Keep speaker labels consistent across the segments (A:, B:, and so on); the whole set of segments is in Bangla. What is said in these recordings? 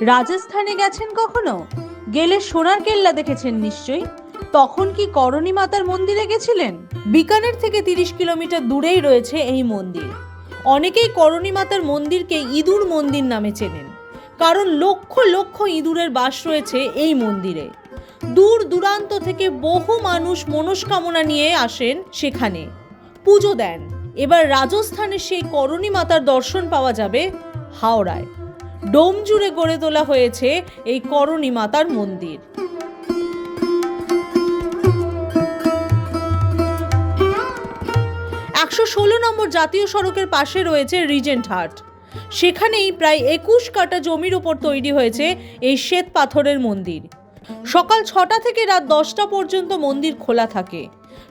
A: রাজস্থানে গেছেন কখনো? গেলে সোনার কেল্লা দেখেছেন নিশ্চয়ই। তখন কি করণী মাতার মন্দিরে গেছিলেন? বিকানের থেকে তিরিশ কিলোমিটার দূরেই রয়েছে এই মন্দির। অনেকেই করণী মাতার মন্দিরকে ইঁদুর মন্দির নামে চেনেন, কারণ লক্ষ লক্ষ ইঁদুরের বাস রয়েছে এই মন্দিরে। দূর দূরান্ত থেকে বহু মানুষ মনস্কামনা নিয়ে আসেন সেখানে। পুজো দেন। এবার রাজস্থানের সেই করণী মাতার দর্শন পাওয়া যাবে হাওড়ায়। ডোম জুড়ে গড়ে তোলা হয়েছে এই করণী মাতার মন্দির। একশো ষোলো নম্বর জাতীয় সড়কের পাশে রয়েছে রিজেন্ট হাট। সেখানেই প্রায় একুশ কাটা জমির উপর তৈরি হয়েছে এই শ্বেত পাথরের মন্দির। সকাল ছটা থেকে রাত দশটা পর্যন্ত মন্দির খোলা থাকে।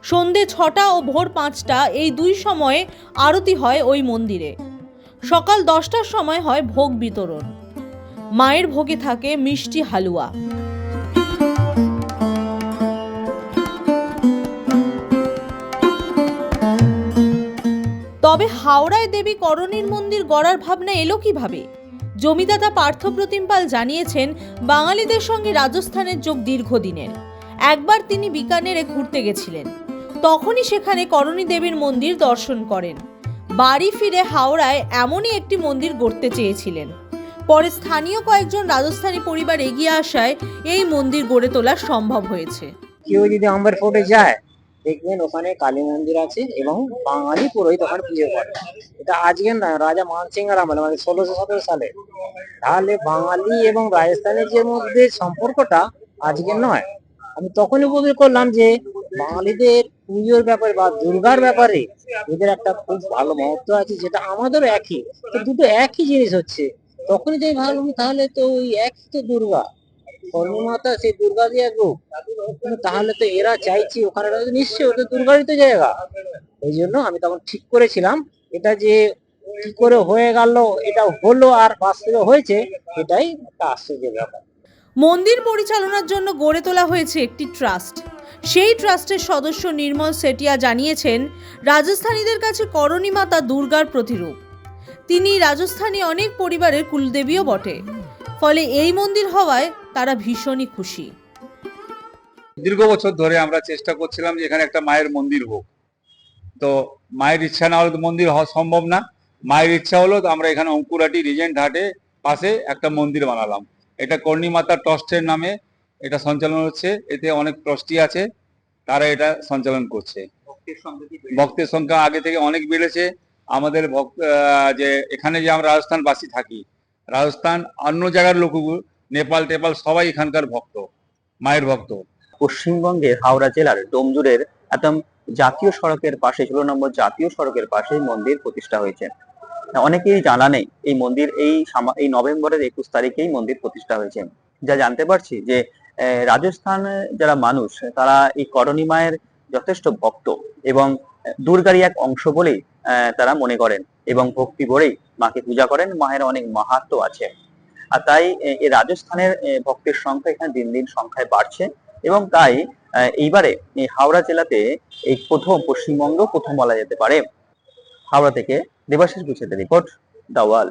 A: সন্ধে ছটা ও ভোর পাঁচটা এই দুই সময়ে আরতি হয় ওই মন্দিরে। সকাল দশটার সময় হয় ভোগ বিতরণ। মায়ের ভোগে থাকে মিষ্টি হালুয়া। তবে হাওড়ায় দেবী করণীর মন্দির গড়ার ভাবনা এলো কীভাবে? জমিদাতা পার্থপ্রতিম পাল জানিয়েছেন, বাঙালিদের সঙ্গে রাজস্থানের যোগ দীর্ঘদিনের। একবার তিনি বিকানেরে ঘুরতে গেছিলেন। তখনই সেখানে করণী দেবীর মন্দির দর্শন করেন। বাড়ি ফিরে হাওড়ায় এমনই একটি মন্দির গড়তে চেয়েছিলেন। পরে স্থানীয় কয়েকজন রাজস্থানী পরিবার এগিয়ে আসায় এই মন্দির গড়ে তোলা সম্ভব হয়েছে।
B: কেউ যদি আম্বার ফোর্টে যায়, দেখবেন ওখানে কালী মন্দির আছে এবং বাঙালি পুরোহিত ওখানে পুজো করে। এটা আজকের না, রাজা মানসিংহের আমলে মানে ষোলোশো সতেরো সালে। তাহলে বাঙালি এবং রাজস্থানের যে মধ্যে সম্পর্কটা আজকের নয়। আমি তখনই বোধ করলাম যে বাঙালিদের পুজোর ব্যাপারে বা দুর্গার ব্যাপারে এদের একটা খুব ভালো মহত্ব আছে, যেটা আমাদেরও একই। তো দুটো একই জিনিস হচ্ছে। তখনই যে ভাবলাম তাহলে তো ওই একই তো দুর্গা। কর্মমাতা সেই দুর্গা দিয়ে কিন্তু তাহলে তো এরা চাইছি ওখানে নিশ্চয়ই ওটা দুর্গারই তো জায়গা। ওই জন্য আমি তখন ঠিক করেছিলাম, এটা যে কি করে হয়ে গেল, এটা হলো আর বাস্তবে হয়েছে, এটাই একটা আশ্চর্যের ব্যাপার।
A: মন্দির পরিচালনার জন্য গড়ে তোলা হয়েছে একটি ট্রাস্ট। সেই ট্রাস্টের সদস্য নির্মল সেটিয়া জানিয়েছেন, রাজস্থানীদের কাছে করণী মাতা দুর্গার প্রতিরূপ। তিনি রাজস্থানী অনেক পরিবারের কুলদেবীও বটে। ফলে এই মন্দির হওয়ায় তারা ভীষণই খুশি।
C: দীর্ঘ বছর ধরে আমরা চেষ্টা করছিলাম যে এখানে একটা মায়ের মন্দির হোক। তো মায়ের ইচ্ছা না হলে তো মন্দির হওয়া সম্ভব না। মায়ের ইচ্ছা হলো তো আমরা এখানে অঙ্কুরাটি রিজেন্ট হাটে পাশে একটা মন্দির বানালাম। এটা কর্ণী মাতা ট্রাস্টের নামে এটা সঞ্চালন হচ্ছে এতে অনেক ট্রাস্টি আছে তারা এটা সঞ্চালন করছে। ভক্তের সংখ্যা আগে থেকে অনেক বেড়েছে। আমাদের ভক্ত আহ, যে এখানে যে আমরা রাজস্থানবাসী থাকি রাজস্থান অন্য জায়গার লোক নেপাল টেপাল সবাই এখানকার ভক্ত মায়ের ভক্ত।
D: পশ্চিমবঙ্গের হাওড়া জেলার ডোমজুরের একদম জাতীয় সড়কের পাশে ষোলো নম্বর জাতীয় সড়কের পাশে মন্দির প্রতিষ্ঠা হয়েছে। অনেকেই জানা নেই এই মন্দির এই এই নভেম্বরের একুশ তারিখেই মন্দির প্রতিষ্ঠা হয়েছে। যা জানতে পারছি যে আহ, রাজস্থানে যারা মানুষ তারা এই করণী মায়ের যথেষ্ট ভক্ত এবং দুর্গারই এক অংশ বলেই তারা মনে করেন এবং ভক্তি ভরেই মাকে পূজা করেন। মায়ের অনেক মাহাত্ম আছে। আর তাই এই রাজস্থানের ভক্তের সংখ্যা এখানে দিন দিন সংখ্যায় বাড়ছে এবং তাই এইবারে এই হাওড়া জেলাতে এই প্রথম পশ্চিমবঙ্গ প্রথম বলা যেতে পারে। হাওড়া থেকে দেবাশিস গুছেদের রিপোর্ট দাওয়াল।